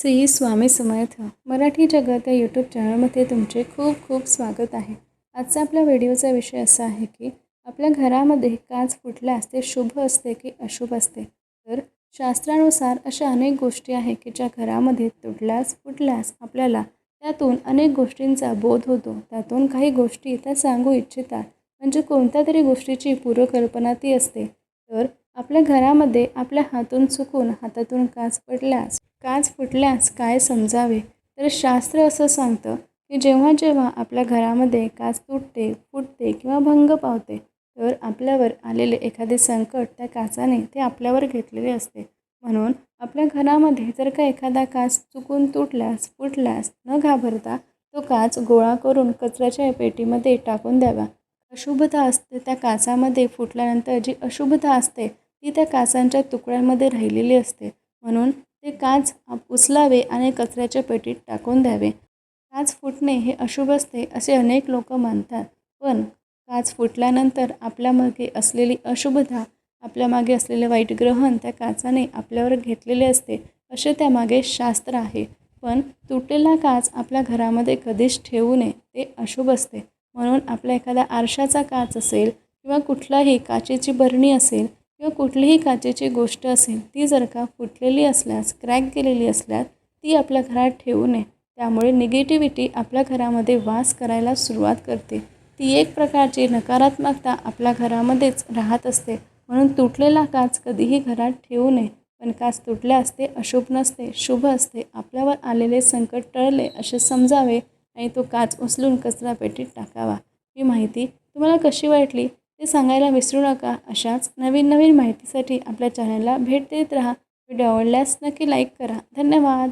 श्री स्वामी समर्थ. मराठी जगत या यूट्यूब चॅनलमध्ये तुमचे खूप खूप स्वागत आहे. आजचा आपल्या व्हिडिओचा विषय असा आहे की आपल्या घरामध्ये काच फुटल्यास ते शुभ असते की अशुभ असते? तर शास्त्रानुसार अशा अनेक गोष्टी आहे की ज्या घरामध्ये तुटल्यास फुटल्यास आपल्याला त्यातून अनेक गोष्टींचा बोध होतो. त्यातून काही गोष्टी त्या सांगू इच्छितात. म्हणजे कोणत्या तरी गोष्टीची पूर्वकल्पना ती असते. तर आपल्या घरामध्ये आपल्या हातून चुकून हातातून काच पडल्यास काच फुटल्यास काय समजावे? तर शास्त्र असं सांगतं की जेव्हा जेव्हा आपल्या घरामध्ये काच तुटते फुटते किंवा भंग पावते तर आपल्यावर आलेले एखादे संकट त्या काचाने ते आपल्यावर घेतलेले असते. म्हणून आपल्या घरामध्ये जर का एखादा काच चुकून तुटल्यास फुटल्यास न घाबरता तो काच गोळा करून कचऱ्याच्या पेटीमध्ये टाकून द्यावा. अशुभता असते त्या काचामध्ये फुटल्यानंतर जी अशुभता असते ती त्या काचांच्या तुकड्यांमध्ये राहिलेली असते. म्हणून ते काच उचलावे आणि कचऱ्याच्या पेटीत टाकून द्यावे. काच फुटणे हे अशुभ असते असे अनेक लोक मानतात. पण काच फुटल्यानंतर आपल्यामागे असलेली अशुभता आपल्यामागे असलेले वाईट ग्रहण त्या काचाने आपल्यावर घेतलेले असते असे त्यामागे शास्त्र आहे. पण तुटलेला काच आपल्या घरामध्ये कधीच ठेवू नये ते अशुभ असते. म्हणून आपल्या एखादा आरशाचा काच असेल किंवा कुठलाही काचेची बरणी असेल किंवा कुठलीही काचेची गोष्ट असेल ती जर का फुटलेली असल्यास क्रॅक केलेली असल्यास ती आपल्या घरात ठेवू नये. त्यामुळे निगेटिव्हिटी आपल्या घरामध्ये वास करायला सुरुवात करते. ती एक प्रकारची नकारात्मकता आपल्या घरामध्येच राहत असते. म्हणून तुटलेला काच कधीही घरात ठेवू नये. पण काच तुटल्यास ते अशुभ नसते. शुभ असते. आपल्यावर आलेले संकट टळले असे समजावे आणि तो काच उचलून कचरा पेटीत टाकावा. ही माहिती तुम्हाला कशी वाटली? ते सांगायला विसरू नका. अशाच नवीन नवीन माहितीसाठी आपल्या चॅनलला भेट देत राहा. व्हिडिओ आवडल्यास नक्की लाईक करा. धन्यवाद.